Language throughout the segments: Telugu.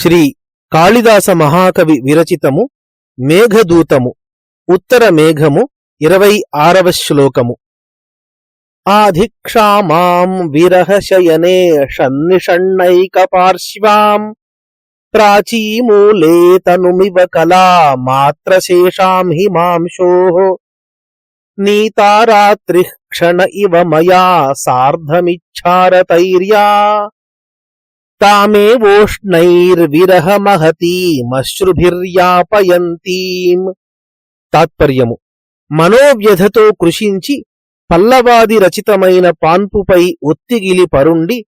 శ్రీ కాళిదాస మహాకవి విరచితము మేఘదూతము ఉత్తర మేఘము ఇరవై ఆరవ శ్లోకము. ఆధిక్షామాం విరహశయనే షన్నిషణ్ణైక పార్శ్వాం ప్రాచీమూలే తనుమివ కళా మాత్రశేషాం హి మాంశో నీతారాత్రి క్షణ ఇవ మయా సార్ధమిచ్చారతైర్యా తామేవోష్ణైర్విరహమహతీమశ్రుభిర్యాపయంతీం తాత్పర్యము. మనోవ్యధతో కృషించి పల్లవాది రచితమైన పాన్పుపై ఒత్తిగిలి పరుండి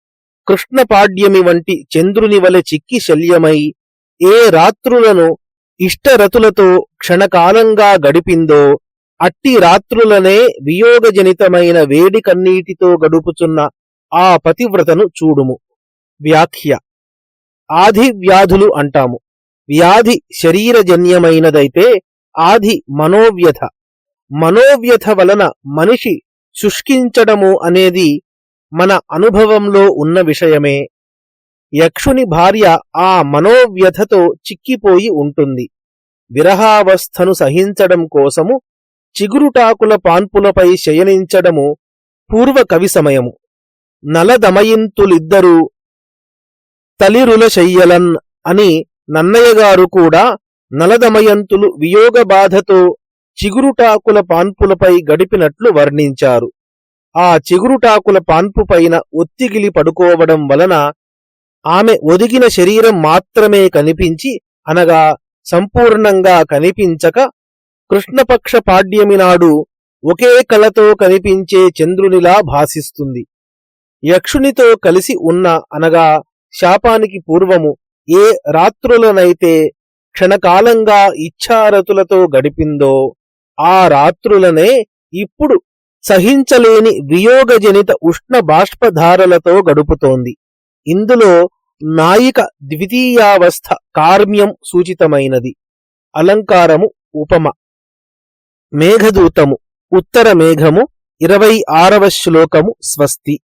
కృష్ణపాడ్యమి వంటి చంద్రుని వలె చిక్కి శల్యమై ఏ రాత్రులను ఇష్టరతులతో క్షణకాలంగా గడిపిందో అట్టి రాత్రులనే వియోగజనితమైన వేడి కన్నీటితో గడుపుచున్న ఆ పతివ్రతను చూడుము. వ్యాఖ్య. ఆది వ్యాధులు అంటాము. వ్యాధి శరీరజన్యమైనదైతే ఆది మనోవ్యథ. మనోవ్యథ వలన మనిషి శుష్కించడము అనేది మన అనుభవంలో ఉన్న విషయమే. యక్షుని భార్య ఆ మనోవ్యథతో చిక్కిపోయి ఉంటుంది. విరహావస్థను సహించడం కోసము చిగురుటాకుల పాన్పులపై శయనించడము పూర్వకవి సమయము. నలదమయింతులిద్దరూ తలిరుల శయ్యలన్ అని నన్నయ్య గారు కూడా నలదమయంతులు వియోగ బాధతో చిగురుటాకుల పాన్పులపై గడిపినట్లు వర్ణించారు. ఆ చిగురుటాకుల పాన్పు పైన ఒత్తిగిలి పడుకోవడం వలన ఆమె ఒదిగిన శరీరం మాత్రమే కనిపించి అనగా సంపూర్ణంగా కనిపించక కృష్ణపక్ష పాడ్యమి నాడు ఒకే కళతో కనిపించే చంద్రునిలా భాసిస్తుంది. యక్షునితో కలిసి ఉన్న అనగా శాపానికి పూర్వము ఏ రాత్రులనైతే క్షణకాలంగా ఇచ్ఛారతులతో గడిపిందో ఆ రాత్రులనే ఇప్పుడు సహించలేని వియోగజనిత ఉష్ణ బాష్పధారలతో గడుపుతోంది. ఇందులో నాయిక ద్వితీయావస్థ కార్మ్యం సూచితమైనది. అలంకారము ఉపమ. మేఘదూతము. ఉత్తర మేఘము. ఇరవై ఆరవ శ్లోకము స్వస్తి.